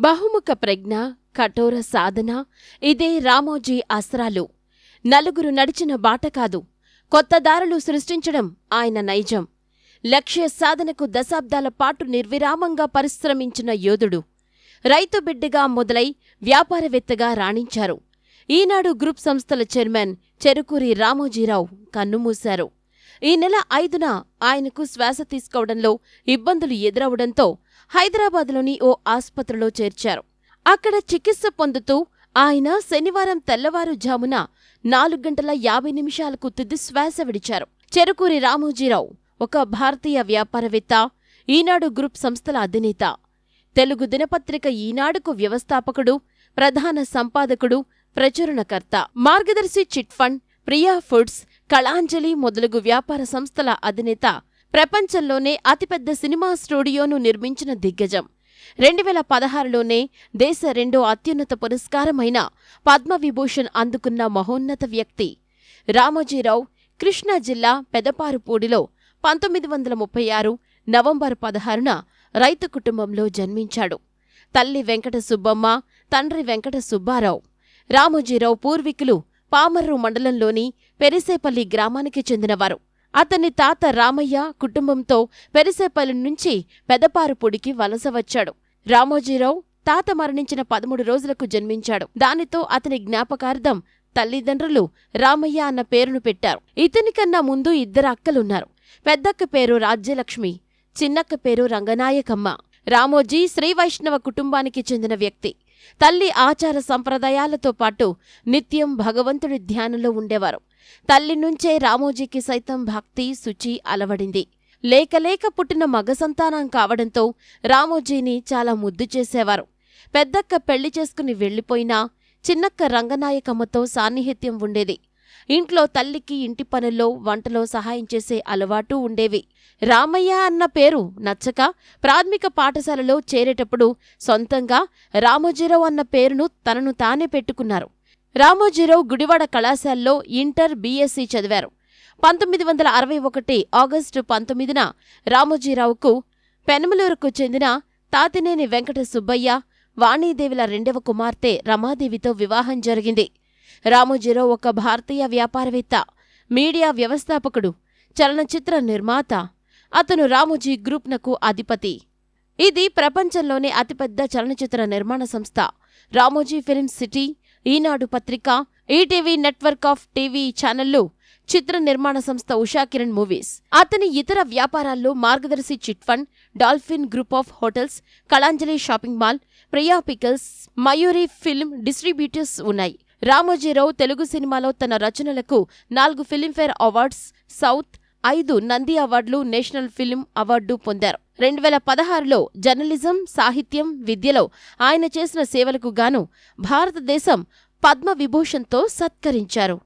బహుముఖ ప్రజ్ఞ కఠోర సాధన ఇదే రామోజీ అస్త్రాలు. నలుగురు నడిచిన బాట కాదు కొత్త దారులు సృష్టించడం ఆయన నైజం. లక్ష్య సాధనకు దశాబ్దాల పాటు నిర్విరామంగా పరిశ్రమించిన యోధుడు. రైతు బిడ్డగా మొదలై వ్యాపారవేత్తగా రాణించారు. ఈనాడు గ్రూప్ సంస్థల చైర్మన్ చెరుకూరి రామోజీరావు కన్నుమూశారు. ఈ నెల ఐదున ఆయనకు శ్వాస తీసుకోవడంలో ఇబ్బందులు ఎదురవడంతో హైదరాబాద్లోని ఓ ఆస్పత్రిలో చేర్చారు. అక్కడ చికిత్స పొందుతూ ఆయన శనివారం తెల్లవారుజామున నాలుగు గంటల యాభై నిమిషాలకు తుది శ్వాస విడిచారు. చెరుకూరి రామోజీరావు ఒక భారతీయ వ్యాపారవేత్త ఈనాడు గ్రూప్ సంస్థల అధినేత తెలుగు దినపత్రిక ఈనాడుకు వ్యవస్థాపకుడు ప్రధాన సంపాదకుడు ప్రచురణకర్త Margadarsi chit fund Priya foods Kalanjali మొదలగు వ్యాపార సంస్థల అధినేత ప్రపంచంలోనే అతిపెద్ద సినిమా స్టూడియోను నిర్మించిన దిగ్గజం. రెండు వేల పదహారులోనే దేశ రెండో అత్యున్నత పురస్కారమైన పద్మవిభూషణ్ అందుకున్న మహోన్నత వ్యక్తి. రామోజీరావు కృష్ణా జిల్లా పెదపారుపూడిలో పంతొమ్మిది వందల ముప్పై ఆరు నవంబర్ పదహారున రైతు కుటుంబంలో జన్మించాడు. తల్లి వెంకట సుబ్బమ్మ తండ్రి వెంకట సుబ్బారావు. రామోజీరావు పూర్వీకులు పామర్రు మండలంలోని పెరిసేపల్లి గ్రామానికి చెందినవారు. అతని తాత రామయ్య కుటుంబంతో పెరిసేపల్లి నుంచి పెదపారుపూడికి వలస వచ్చాడు. రామోజీరావు తాత మరణించిన పదమూడు రోజులకు జన్మించాడు. దానితో అతని జ్ఞాపకార్థం తల్లిదండ్రులు రామయ్య అన్న పేరును పెట్టారు. ఇతనికన్నా ముందు ఇద్దరు అక్కలున్నారు. పెద్దక్క పేరు రాజ్యలక్ష్మి చిన్నక్క పేరు రంగనాయకమ్మ. రామోజీ శ్రీవైష్ణవ కుటుంబానికి చెందిన వ్యక్తి. తల్లి ఆచార సంప్రదాయాలతో పాటు నిత్యం భగవంతుడి ధ్యానంలో ఉండేవారు. తల్లి నుంచే రామోజీకి సైతం భక్తి శుచి అలవడింది. లేకలేక పుట్టిన మగ సంతానం కావడంతో రామోజీని చాలా ముద్దు చేసేవారు. పెద్దక్క పెళ్ళి చేసుకుని వెళ్ళిపోయినా చిన్నక్క రంగనాయకమ్మతో సాన్నిహిత్యం ఉండేది. ఇంట్లో తల్లికి ఇంటి పనుల్లో వంటలో సహాయం చేసే అలవాటు ఉండేవి. రామయ్య అన్న పేరు నచ్చక ప్రాథమిక పాఠశాలలో చేరేటప్పుడు సొంతంగా రామోజీరావు అన్న పేరును తనను తానే పెట్టుకున్నారు. రామోజీరావు గుడివాడ కళాశాలలో ఇంటర్ బీఎస్సీ చదివారు. పంతొమ్మిది వందల అరవై ఒకటి ఆగస్టు పంతొమ్మిదిన రామోజీరావుకు పెనమలూరుకు చెందిన తాతినేని వెంకట సుబ్బయ్య వాణీదేవిల రెండవ కుమార్తె రమాదేవితో వివాహం జరిగింది. రామోజీరావు ఒక భారతీయ వ్యాపారవేత్త మీడియా వ్యవస్థాపకుడు చలనచిత్ర నిర్మాత. అతను రామోజీ గ్రూప్నకు అధిపతి. ఇది ప్రపంచంలోనే అతిపెద్ద చలనచిత్ర నిర్మాణ సంస్థ. రామోజీ ఫిల్మ్ సిటీ ఈనాడు పత్రిక ఈటీవీ నెట్వర్క్ ఆఫ్ టీవీ ఛానళ్ళు చిత్ర నిర్మాణ సంస్థ ఉషాకిరణ్ మూవీస్. అతని ఇతర వ్యాపారాల్లో Margadarsi chit fund Dolphin group of hotels Kalanjali shopping mall Priya pickles Mayuri film distributors ఉన్నాయి. రామోజీరావు తెలుగు సినిమాలో తన రచనలకు నాలుగు ఫిలింఫేర్ అవార్డ్స్ సౌత్ ఐదు నంది అవార్డులు నేషనల్ ఫిల్మ్ అవార్డు పొందారు. రెండు వేల పదహారులో జర్నలిజం సాహిత్యం విద్యలో ఆయన చేసిన సేవలకు గాను భారతదేశం పద్మ విభూషణ్తో సత్కరించారు.